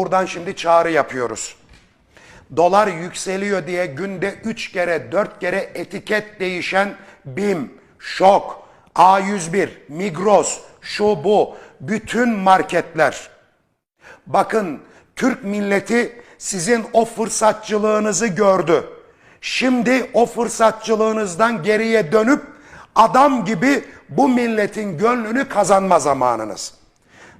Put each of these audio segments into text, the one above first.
Buradan şimdi çağrı yapıyoruz. Dolar yükseliyor diye günde 3 kere 4 kere etiket değişen BİM, Şok, A101, Migros, şu bu bütün marketler. Bakın Türk milleti sizin o fırsatçılığınızı gördü. Şimdi o fırsatçılığınızdan geriye dönüp adam gibi bu milletin gönlünü kazanma zamanınız.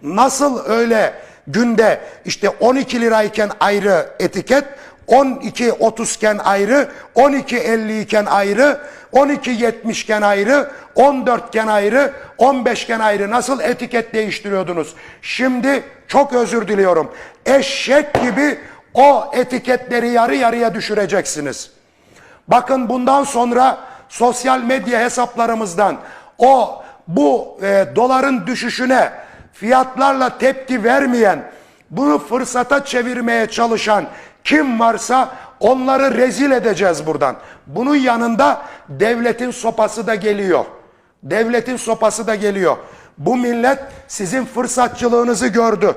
Nasıl öyle günde işte 12 lirayken ayrı etiket, 12.30 iken ayrı, 12.50 iken ayrı, 12.70 iken ayrı, 14 iken ayrı, 15 iken ayrı nasıl etiket değiştiriyordunuz? Şimdi çok özür diliyorum. Eşek gibi o etiketleri yarı yarıya düşüreceksiniz. Bakın bundan sonra sosyal medya hesaplarımızdan o bu e, doların düşüşüne fiyatlarla tepki vermeyen, bunu fırsata çevirmeye çalışan kim varsa onları rezil edeceğiz buradan. Bunun yanında devletin sopası da geliyor. Devletin sopası da geliyor. Bu millet sizin fırsatçılığınızı gördü.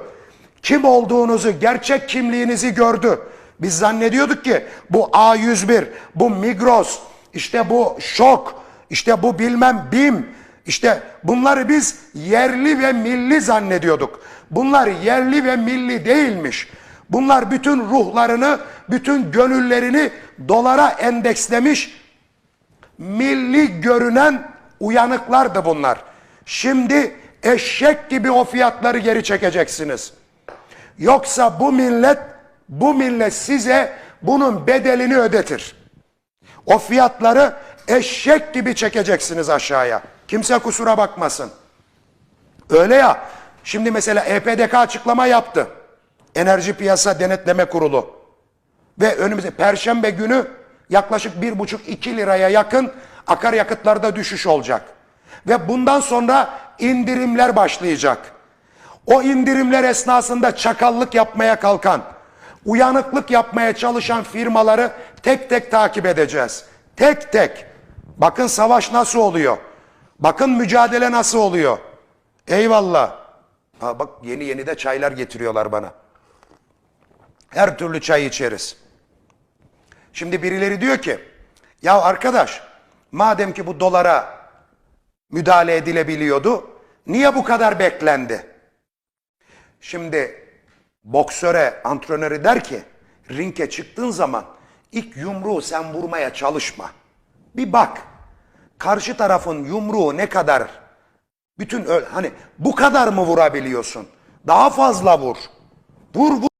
Kim olduğunuzu, gerçek kimliğinizi gördü. Biz zannediyorduk ki bu A101, bu Migros, işte bu Şok, işte bu bilmem BİM, işte bunları biz yerli ve milli zannediyorduk. Bunlar yerli ve milli değilmiş. Bunlar bütün ruhlarını, bütün gönüllerini dolara endekslemiş, milli görünen uyanıklardı bunlar. Şimdi eşek gibi o fiyatları geri çekeceksiniz. Yoksa bu millet, bu millet size bunun bedelini ödetir. O fiyatları eşek gibi çekeceksiniz aşağıya. Kimse kusura bakmasın. Öyle ya. Şimdi mesela EPDK açıklama yaptı. Enerji Piyasa Denetleme Kurulu. Ve önümüzde perşembe günü yaklaşık bir buçuk iki liraya yakın akaryakıtlarda düşüş olacak. Ve bundan sonra indirimler başlayacak. O indirimler esnasında çakallık yapmaya kalkan, uyanıklık yapmaya çalışan firmaları tek tek takip edeceğiz. Tek tek. Bakın savaş nasıl oluyor? Bakın mücadele nasıl oluyor? Eyvallah. Ha bak yeni yeni de çaylar getiriyorlar bana. Her türlü çay içeriz. Şimdi birileri diyor ki ya arkadaş madem ki bu dolara müdahale edilebiliyordu niye bu kadar beklendi? Şimdi boksöre, antrenörü der ki ringe çıktığın zaman ilk yumruğu sen vurmaya çalışma. Bir bak karşı tarafın yumruğu ne kadar bütün hani bu kadar mı vurabiliyorsun? Daha fazla vur. Vur vur.